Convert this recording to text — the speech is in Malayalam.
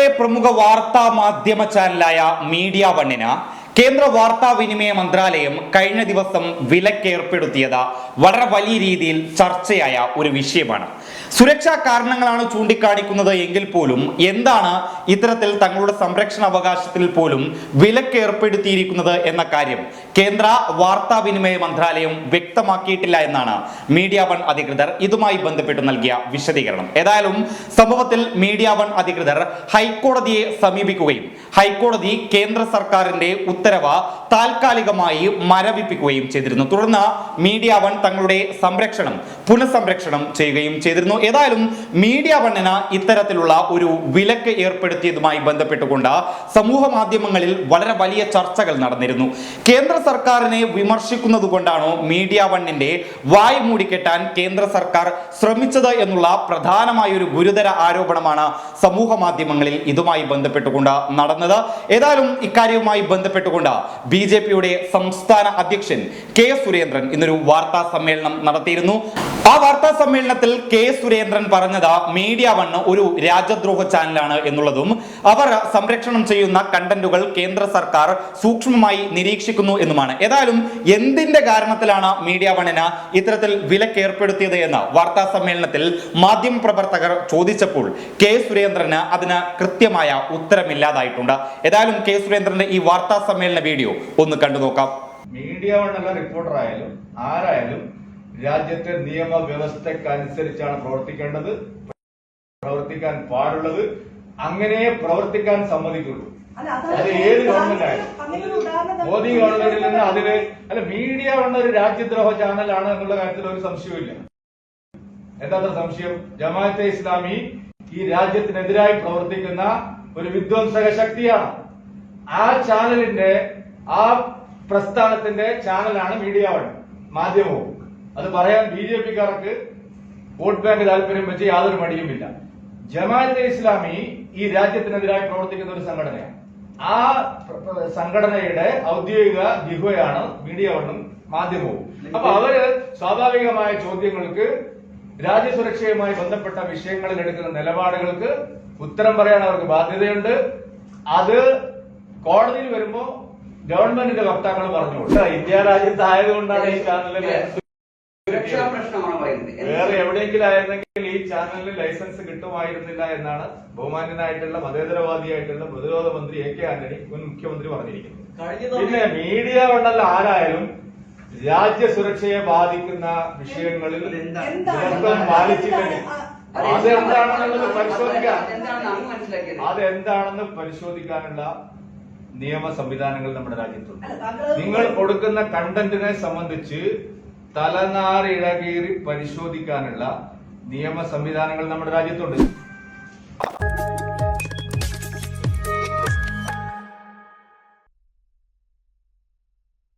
കേരളത്തിലെ പ്രമുഖ വാർത്താ മാധ്യമ ചാനലായ മീഡിയ വണ്ണിന് കേന്ദ്ര വാർത്താവിനിമയ മന്ത്രാലയം കഴിഞ്ഞ ദിവസം വിലക്കേർപ്പെടുത്തിയത് വളരെ വലിയ രീതിയിൽ ചർച്ചയായ ഒരു വിഷയമാണ്. സുരക്ഷാ കാരണങ്ങളാണ് ചൂണ്ടിക്കാണിക്കുന്നത് എങ്കിൽ പോലും എന്താണ് ഇത്തരത്തിൽ തങ്ങളുടെ സംരക്ഷണ അവകാശത്തിൽ പോലും ഏർപ്പെടുത്തിയിരിക്കുന്നത് എന്ന കാര്യം കേന്ദ്ര വാർത്താവിനിമയ മന്ത്രാലയം വ്യക്തമാക്കിയിട്ടില്ല എന്നാണ് മീഡിയ വൺ അധികൃതർ ഇതുമായി ബന്ധപ്പെട്ട് നൽകിയ വിശദീകരണം. ഏതായാലും സംഭവത്തിൽ മീഡിയ വൺ അധികൃതർ ഹൈക്കോടതിയെ സമീപിക്കുകയും ഹൈക്കോടതി കേന്ദ്ര സർക്കാരിന്റെ ഉത്തരവ് താൽക്കാലികമായി മരവിപ്പിക്കുകയും ചെയ്തിരുന്നു. തുടർന്ന് മീഡിയ വൺ തങ്ങളുടെ സംരക്ഷണം പുനഃസംരക്ഷണം ചെയ്യുകയും ചെയ്തിരുന്നു. ഏതായാലും മീഡിയ വണ്ണിന് ഇത്തരത്തിലുള്ള ഒരു വിലക്ക് ഏർപ്പെടുത്തിയതുമായി ബന്ധപ്പെട്ടുകൊണ്ട് സമൂഹ മാധ്യമങ്ങളിൽ വളരെ വലിയ ചർച്ചകൾ നടന്നിരുന്നു. കേന്ദ്ര സർക്കാരിനെ വിമർശിക്കുന്നത് കൊണ്ടാണോ മീഡിയ വണ്ണിന്റെ വായ് മൂടിക്കെട്ടാൻ കേന്ദ്ര സർക്കാർ ശ്രമിച്ചത് എന്നുള്ള പ്രധാനമായ ഒരു ഗുരുതര ആരോപണമാണ് സമൂഹ മാധ്യമങ്ങളിൽ ഇതുമായി ബന്ധപ്പെട്ടുകൊണ്ട് നടന്നത്. ഏതായാലും ഇക്കാര്യവുമായി ബന്ധപ്പെട്ടുകൊണ്ട് ബി ജെ പിയുടെ സംസ്ഥാന അധ്യക്ഷൻ കെ സുരേന്ദ്രൻ ഇന്നൊരു വാർത്താ സമ്മേളനം നടത്തിയിരുന്നു. ആ വാർത്താ സമ്മേളനത്തിൽ കെ സുരേന്ദ്രൻ പറഞ്ഞത് മീഡിയ വൺ ഒരു രാജ്യദ്രോഹ ചാനലാണ് എന്നുള്ളതും അവർ സംരക്ഷണം ചെയ്യുന്ന കണ്ടന്റുകൾ കേന്ദ്ര സർക്കാർ സൂക്ഷ്മമായി നിരീക്ഷിക്കുന്നു എന്നുമാണ്. ഏതായാലും എന്തിന്റെ കാരണത്തിലാണ് മീഡിയ വണ്ണിന് ഇത്തരത്തിൽ വിലക്കേർപ്പെടുത്തിയത് എന്ന് വാർത്താ സമ്മേളനത്തിൽ മാധ്യമ പ്രവർത്തകർ ചോദിച്ചപ്പോൾ കെ സുരേന്ദ്രന് അതിന് കൃത്യമായ ഉത്തരമില്ലാതായിട്ടുണ്ട്. ഏതായാലും കെ സുരേന്ദ്രന്റെ ഈ വാർത്താ സമ്മേളന വീഡിയോ ഒന്ന് കണ്ടു നോക്കാം. മീഡിയ വണ്ണുള്ള റിപ്പോർട്ടർ ആയാലും ആരായാലും രാജ്യത്തെ നിയമവ്യവസ്ഥക്കനുസരിച്ചാണ് പ്രവർത്തിക്കേണ്ടത്. പ്രവർത്തിക്കാൻ പാടുള്ളത്. അങ്ങനെ പ്രവർത്തിക്കാൻ സമ്മതിക്കുള്ളൂ. അത് ഏത് ഗവൺമെന്റ് ആയാലും മോദി ഗവൺമെന്റിൽ നിന്ന് അതിൽ അല്ല മീഡിയ ഉള്ള ഒരു രാജ്യദ്രോഹ ചാനലാണ് എന്നുള്ള കാര്യത്തിൽ ഒരു സംശയവുമില്ല. എന്താ സംശയം? ജമാഅത്തെ ഇസ്ലാമി ഈ രാജ്യത്തിനെതിരായി പ്രവർത്തിക്കുന്ന ഒരു വിധ്വംസക ശക്തിയാണ്. ആ ചാനലിന്റെ ആ പ്രസ്ഥാനത്തിന്റെ ചാനലാണ് മീഡിയ വൺ മാധ്യമവും. അത് പറയാൻ ബി ജെ പിക്കാർക്ക് വോട്ട് ബാങ്ക് താല്പര്യം വെച്ച് യാതൊരു മടിയുമില്ല. ജമാഅത്തെ ഇസ്ലാമി ഈ രാജ്യത്തിനെതിരായി പ്രവർത്തിക്കുന്ന ഒരു സംഘടനയാണ്. ആ സംഘടനയുടെ ഔദ്യോഗിക ജിഹുവയാണ് മീഡിയ വണ്ണും മാധ്യമവും അപ്പൊ അവർ സ്വാഭാവികമായ ചോദ്യങ്ങൾക്ക് രാജ്യസുരക്ഷയുമായി ബന്ധപ്പെട്ട വിഷയങ്ങളിൽ എടുക്കുന്ന നിലപാടുകൾക്ക് ഉത്തരം പറയാൻ അവർക്ക് ബാധ്യതയുണ്ട്. അത് കോടതിയിൽ വരുമ്പോ ഗവൺമെന്റിന്റെ വക്താക്കൾ പറഞ്ഞു ഇന്ത്യ രാജ്യത്ത് ആയതുകൊണ്ടാണ് ഈ ചാനലിൽ സുരക്ഷാ പ്രശ്നമാണ് പറയുന്നത്? വേറെ എവിടെയെങ്കിലും ആയിരുന്നെങ്കിൽ ഈ ചാനലിന് ലൈസൻസ് കിട്ടുമായിരുന്നില്ല എന്നാണ് ബഹുമാന്യനായിട്ടുള്ള മതേതരവാദിയായിട്ടുള്ള പ്രതിരോധ മന്ത്രി എ കെ ആന്റണി മുൻ മുഖ്യമന്ത്രി പറഞ്ഞിരിക്കുന്നത്. പിന്നെ മീഡിയ കൊണ്ടല്ല ആരായാലും രാജ്യ സുരക്ഷയെ ബാധിക്കുന്ന വിഷയങ്ങളിൽ പാലിച്ചില്ലെങ്കിൽ അതെന്താണെന്നുള്ളത് പരിശോധിക്കാം. അതെന്താണെന്ന് പരിശോധിക്കാനുള്ള നിയമ സംവിധാനങ്ങൾ നമ്മുടെ രാജ്യത്തുണ്ട്. നിങ്ങൾ കൊടുക്കുന്ന കണ്ടന്റിനെ സംബന്ധിച്ച് തലനാരിഴകീറി പരിശോധിക്കാനുള്ള നിയമ സംവിധാനങ്ങൾ നമ്മുടെ രാജ്യത്തുണ്ട്.